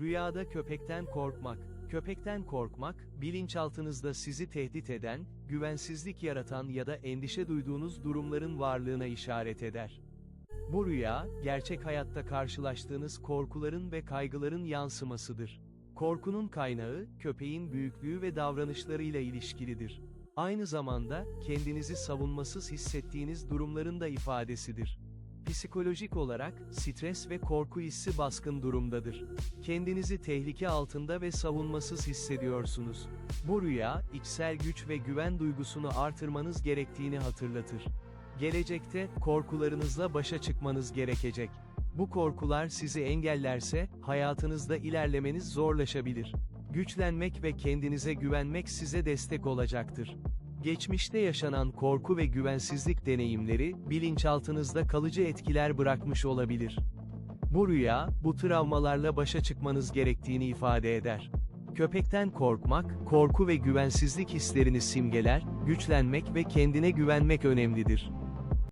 Rüyada köpekten korkmak. Köpekten korkmak, bilinçaltınızda sizi tehdit eden, güvensizlik yaratan ya da endişe duyduğunuz durumların varlığına işaret eder. Bu rüya, gerçek hayatta karşılaştığınız korkuların ve kaygıların yansımasıdır. Korkunun kaynağı, köpeğin büyüklüğü ve davranışlarıyla ilişkilidir. Aynı zamanda, kendinizi savunmasız hissettiğiniz durumların da ifadesidir. Psikolojik olarak, stres ve korku hissi baskın durumdadır. Kendinizi tehlike altında ve savunmasız hissediyorsunuz. Bu rüya, içsel güç ve güven duygusunu artırmanız gerektiğini hatırlatır. Gelecekte, korkularınızla başa çıkmanız gerekecek. Bu korkular sizi engellerse, hayatınızda ilerlemeniz zorlaşabilir. Güçlenmek ve kendinize güvenmek size destek olacaktır. Geçmişte yaşanan korku ve güvensizlik deneyimleri, bilinçaltınızda kalıcı etkiler bırakmış olabilir. Bu rüya, bu travmalarla başa çıkmanız gerektiğini ifade eder. Köpekten korkmak, korku ve güvensizlik hislerini simgeler, güçlenmek ve kendine güvenmek önemlidir.